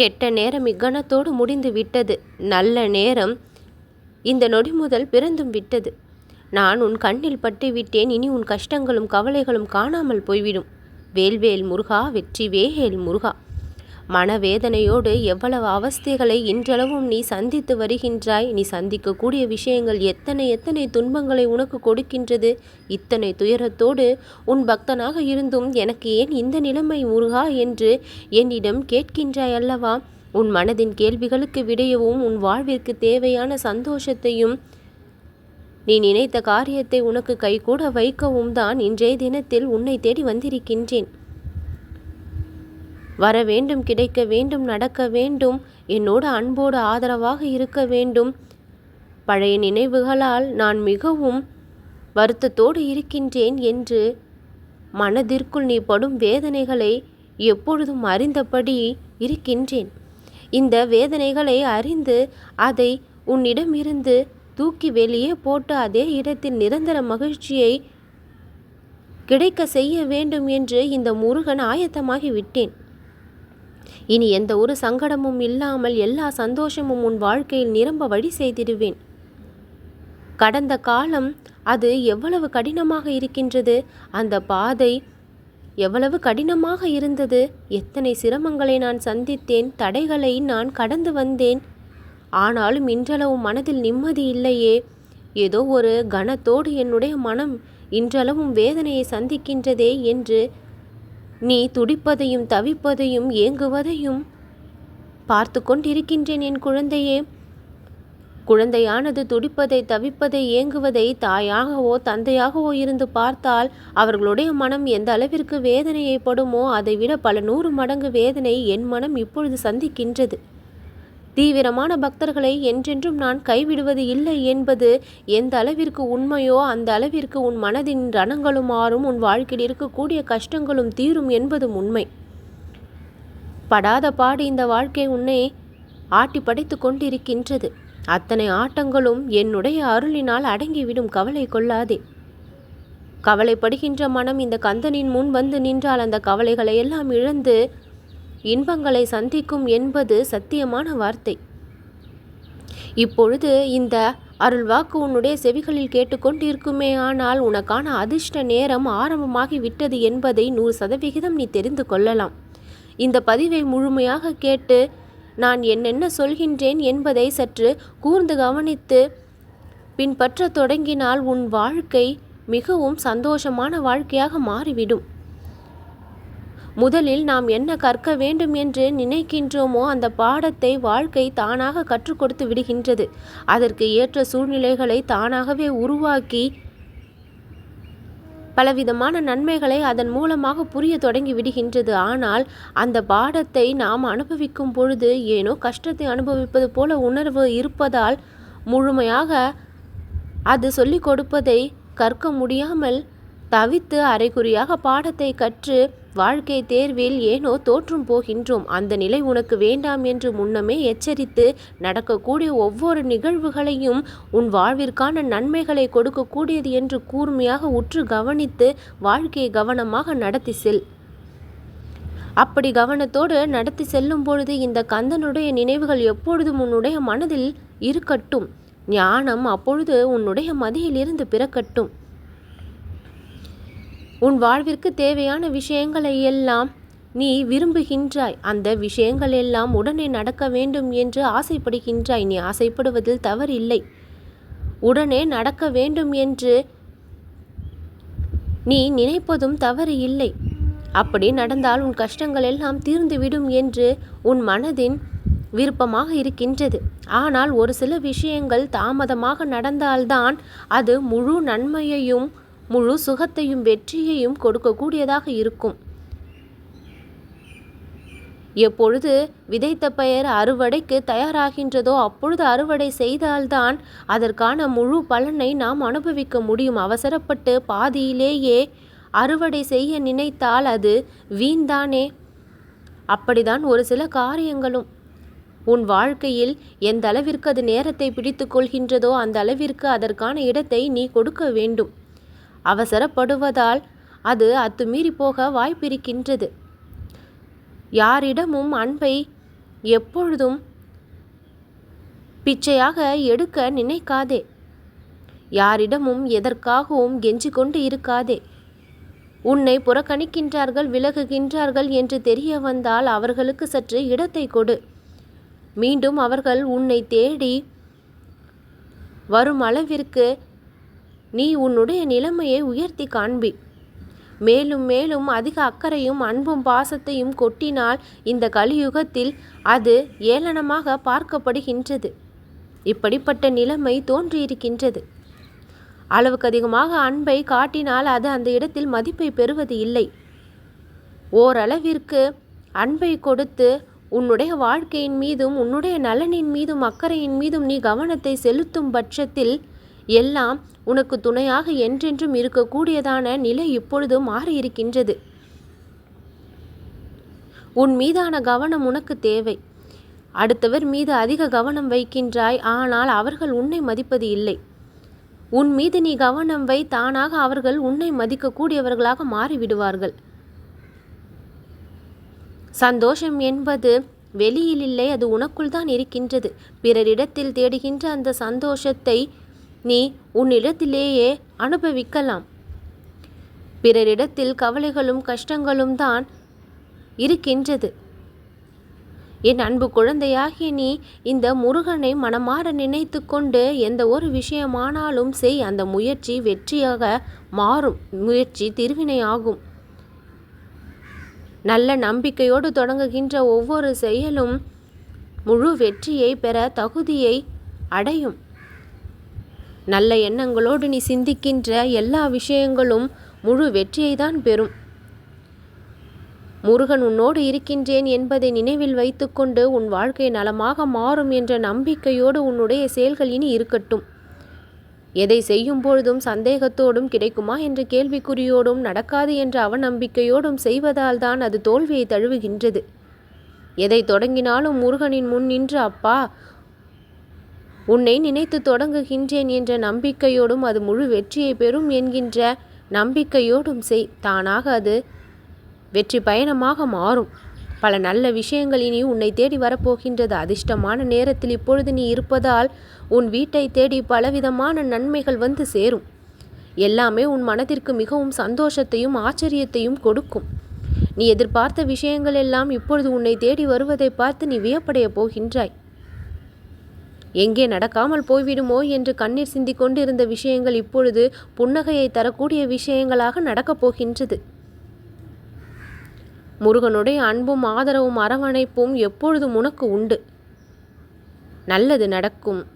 கெட்ட நேரம் இக்கணத்தோடு முடிந்து விட்டது. நல்ல நேரம் இந்த நொடி முதல் பிறந்தும் விட்டது. நான் உன் கண்ணில் பட்டு விட்டேன் இனி உன் கஷ்டங்களும் கவலைகளும் காணாமல் போய்விடும். வேல்வேல் முருகா வெற்றி வேல் முருகா. மனவேதனையோடு எவ்வளவு அவஸ்தைகளை இன்றளவும் நீ சந்தித்து வருகின்றாய் நீ சந்திக்கக்கூடிய விஷயங்கள் எத்தனை எத்தனை துன்பங்களை உனக்கு கொடுக்கின்றது? இத்தனை துயரத்தோடு உன் பக்தனாக இருந்தும் எனக்கு ஏன் இந்த நிலைமை முருகா என்று என்னிடம் கேட்கின்றாய் அல்லவா? உன் மனதின் கேள்விகளுக்கு விடையவும் உன் வாழ்விற்கு தேவையான சந்தோஷத்தையும் நீ நினைத்த காரியத்தை உனக்கு கைகூட வைக்கவும் தான் இன்றைய தினத்தில் உன்னை தேடி வந்திருக்கின்றேன். வர வேண்டும் கிடைக்க வேண்டும் நடக்க வேண்டும் என்னோடு அன்போடு ஆதரவாக இருக்க வேண்டும். பழைய நினைவுகளால் நான் மிகவும் வருத்தத்தோடு இருக்கின்றேன் என்று மனதிற்குள் நீ படும் வேதனைகளை எப்பொழுதும் அறிந்தபடி இருக்கின்றேன். இந்த வேதனைகளை அறிந்து அதை உன்னிடமிருந்து தூக்கி வெளியே போட்டு அதே இடத்தில் நிரந்தர மகிழ்ச்சியை கிடைக்க செய்ய வேண்டும் என்று இந்த முருகன் ஆயத்தமாகி விட்டேன். இனி எந்த ஒரு சங்கடமும் இல்லாமல் எல்லா சந்தோஷமும் உன் வாழ்க்கையில் நிரம்ப வழி செய்திடுவேன். கடந்த காலம் அது எவ்வளவு கடினமாக இருக்கின்றது அந்த பாதை எவ்வளவு கடினமாக இருந்தது எத்தனை சிரமங்களை நான் சந்தித்தேன் தடைகளை நான் கடந்து வந்தேன். ஆனாலும் இன்றளவு மனதில் நிம்மதி இல்லையே. ஏதோ ஒரு கனத்தோடு என்னுடைய மனம் இன்றளவும் வேதனையை சந்திக்கின்றதே என்று நீ துடிப்பதையும் தவிப்பதையும் ஏங்குவதையும் பார்த்து கொண்டிருக்கின்றேன் என் குழந்தையே. குழந்தையானது துடிப்பதை தவிப்பதை ஏங்குவதை தாயாகவோ தந்தையாகவோ இருந்து பார்த்தால் அவர்களுடைய மனம் எந்த அளவிற்கு வேதனையைப்படுமோ அதைவிட பல நூறு மடங்கு வேதனை என் மனம் இப்பொழுது சந்திக்கின்றது. தீவிரமான பக்தர்களை என்றென்றும் நான் கைவிடுவது இல்லை என்பது எந்த அளவிற்கு உண்மையோ அந்த அளவிற்கு உன் மனதின் ரணங்களும் மாறும் உன் வாழ்க்கையில் இருக்கக்கூடிய கஷ்டங்களும் தீரும் என்பதும் உண்மை. படாத பாடு இந்த வாழ்க்கை உன்னை ஆட்டி படைத்து கொண்டிருக்கின்றது. அத்தனை ஆட்டங்களும் என்னுடைய அருளினால் அடங்கிவிடும் கவலை கொள்ளாதே. கவலைப்படுகின்ற மனம் இந்த கந்தனின் முன் வந்து நின்றால் அந்த கவலைகளை எல்லாம் இழந்து இன்பங்களை சந்திக்கும் என்பது சத்தியமான வார்த்தை. இப்பொழுது இந்த அருள்வாக்கு உன்னுடைய செவிகளில் கேட்டுக்கொண்டிருக்குமே ஆனால் உனக்கான அதிர்ஷ்ட நேரம் ஆரம்பமாகி விட்டது என்பதை நூறு சதவிகிதம் நீ தெரிந்து கொள்ளலாம். இந்த பதிவை முழுமையாக கேட்டு நான் என்னென்ன சொல்கின்றேன் என்பதை சற்று கூர்ந்து கவனித்து பின்பற்ற தொடங்கினால் உன் வாழ்க்கை மிகவும் சந்தோஷமான வாழ்க்கையாக மாறிவிடும். முதலில் நாம் என்ன கற்க வேண்டும் என்று நினைக்கின்றோமோ அந்த பாடத்தை வாழ்க்கை தானாக கற்றுக் கொடுத்து விடுகின்றது. அதற்கு ஏற்ற சூழ்நிலைகளை தானாகவே உருவாக்கி பலவிதமான நன்மைகளை அதன் மூலமாக புரிய தொடங்கி விடுகின்றது. ஆனால் அந்த பாடத்தை நாம் அனுபவிக்கும் பொழுது ஏனோ கஷ்டத்தை அனுபவிப்பது போல உணர்வு இருப்பதால் முழுமையாக அது சொல்லிக் கொடுப்பதை கற்க முடியாமல் தவித்து அரைகுறியாக பாடத்தை கற்று வாழ்க்கை தேர்வில் ஏனோ தோற்றும் போகின்றோம். அந்த நிலை உனக்கு வேண்டாம் என்று முன்னமே எச்சரித்து நடக்கக்கூடிய ஒவ்வொரு நிகழ்வுகளையும் உன் வாழ்விற்கான நன்மைகளை கொடுக்கக்கூடியது என்று கூர்மையாக உற்று கவனித்து வாழ்க்கையை கவனமாக நடத்தி செல். அப்படி கவனத்தோடு நடத்தி செல்லும் பொழுது இந்த கந்தனுடைய நினைவுகள் எப்பொழுதும் உன்னுடைய மனதில் இருக்கட்டும். ஞானம் அப்பொழுது உன்னுடைய மதியிலிருந்து பிறக்கட்டும். உன் வாழ்விற்கு தேவையான விஷயங்களை எல்லாம் நீ விரும்புகின்றாய். அந்த விஷயங்கள் எல்லாம் உடனே நடக்க வேண்டும் என்று ஆசைப்படுகின்றாய். நீ ஆசைப்படுவதில் தவறில்லை. உடனே நடக்க வேண்டும் என்று நீ நினைப்பதும் தவறு இல்லை அப்படி நடந்தால் உன் கஷ்டங்கள் எல்லாம் தீர்ந்துவிடும் என்று உன் மனதின் விருப்பமாக இருக்கின்றது. ஆனால் ஒரு சில விஷயங்கள் தாமதமாக நடந்தால்தான் அது முழு நன்மையையும் முழு சுகத்தையும் வெற்றியையும் கொடுக்கக்கூடியதாக இருக்கும். எப்பொழுது விதைத்த பெயர் அறுவடைக்கு தயாராகின்றதோ அப்பொழுது அறுவடை செய்தால்தான் அதற்கான முழு பலனை நாம் அனுபவிக்க முடியும். அவசரப்பட்டு பாதியிலேயே அறுவடை செய்ய நினைத்தால் அது வீண்தானே? அப்படிதான் ஒரு சில காரியங்களும். உன் வாழ்க்கையில் எந்த அளவிற்கு அது நேரத்தை பிடித்து கொள்கின்றதோ அந்த அளவிற்கு அதற்கான இடத்தை நீ கொடுக்க வேண்டும். அவசரப்படுவதால் அது அத்துமீறி போக வாய்ப்பிருக்கின்றது. யாரிடமும் அன்பை எப்பொழுதும் பிச்சையாக எடுக்க நினைக்காதே. யாரிடமும் எதற்காகவும் கெஞ்சி கொண்டு இருக்காதே. உன்னை புறக்கணிக்கின்றார்கள் விலகுகின்றார்கள் என்று தெரிய வந்தால் அவர்களுக்கு சற்று இடத்தை கொடு. மீண்டும் அவர்கள் உன்னை தேடி வரும் அளவிற்கு நீ உன்னுடைய நிலைமையை உயர்த்தி காண்பி. மேலும் மேலும் அதிக அக்கறையும் அன்பும் பாசத்தையும் கொட்டினால் இந்த கலியுகத்தில் அது ஏளனமாக பார்க்கப்படுகின்றது. இப்படிப்பட்ட நிலைமை தோன்றியிருக்கின்றது. அளவுக்கு அதிகமாக அன்பை காட்டினால் அது அந்த இடத்தில் மதிப்பை பெறுவது இல்லை. ஓரளவிற்கு அன்பை கொடுத்து உன்னுடைய வாழ்க்கையின் மீதும் உன்னுடைய நலனின் மீதும் அக்கறையின் மீதும் நீ கவனத்தை செலுத்தும் பட்சத்தில் எல்லாம் உனக்கு துணையாக என்றென்றும் இருக்கக்கூடியதான நிலை இப்பொழுது மாறியிருக்கின்றது. உன் மீதான கவனம் உனக்கு தேவை. அடுத்தவர் மீது அதிக கவனம் வைக்கின்றாய் ஆனால் அவர்கள் உன்னை மதிப்பது இல்லை. உன் மீது நீ கவனம் வை தானாக அவர்கள் உன்னை மதிக்கக்கூடியவர்களாக மாறிவிடுவார்கள். சந்தோஷம் என்பது வெளியில் இல்லை அது உனக்குள் தான் இருக்கின்றது. பிறரிடத்தில் தேடுகின்ற அந்த சந்தோஷத்தை நீ உன்னிடத்திலேயே அனுபவிக்கலாம். பிறரிடத்தில் கவலைகளும் கஷ்டங்களும் தான் இருக்கின்றது. என் அன்பு குழந்தையாகிய நீ இந்த முருகனை மனமாற நினைத்து கொண்டு எந்த ஒரு விஷயமானாலும் செய். அந்த முயற்சி வெற்றியாக மாறும். முயற்சி திருவினையாகும். நல்ல நம்பிக்கையோடு தொடங்குகின்ற ஒவ்வொரு செயலும் முழு வெற்றியை பெற தகுதியை அடையும். நல்ல எண்ணங்களோடு நீ சிந்திக்கின்ற எல்லா விஷயங்களும் முழு வெற்றியை தான் பெறும். முருகன் உன்னோடு இருக்கின்றேன் என்பதை நினைவில் வைத்துக்கொண்டு உன் வாழ்க்கை நலமாக மாறும் என்ற நம்பிக்கையோடு உன்னுடைய செயல்கள் இனி இருக்கட்டும். எதை செய்யும் பொழுதும் சந்தேகத்தோடும் கிடைக்குமா என்ற கேள்விக்குறியோடும் நடக்காது என்ற அவநம்பிக்கையோடும் செய்வதால் தான் அது தோல்வியை தழுவுகின்றது. எதை தொடங்கினாலும் முருகனின் முன் நின்று அப்பா உன்னை நினைத்து தொடங்குகின்றேன் என்ற நம்பிக்கையோடும் அது முழு வெற்றியை பெறும் என்கின்ற நம்பிக்கையோடும் செய். தானாக அது வெற்றி பயணமாக மாறும். பல நல்ல விஷயங்கள் இனி உன்னை தேடி வரப்போகின்றது. அதிர்ஷ்டமான நேரத்தில் இப்பொழுது நீ இருப்பதால் உன் வீட்டை தேடி பலவிதமான நன்மைகள் வந்து சேரும். எல்லாமே உன் மனதிற்கு மிகவும் சந்தோஷத்தையும் ஆச்சரியத்தையும் கொடுக்கும். நீ எதிர்பார்த்த விஷயங்கள் எல்லாம் இப்பொழுது உன்னை தேடி வருவதை பார்த்து நீ வியப்படைய போகின்றாய். எங்கே நடக்காமல் போய்விடுமோ என்று கண்ணீர் சிந்திக் கொண்டிருந்த விஷயங்கள் இப்பொழுது புன்னகையை தரக்கூடிய விஷயங்களாக நடக்கப் போகின்றது. முருகனுடைய அன்பும் ஆதரவும் அரவணைப்பும் எப்பொழுதும் உனக்கு உண்டு. நல்லது நடக்கும்.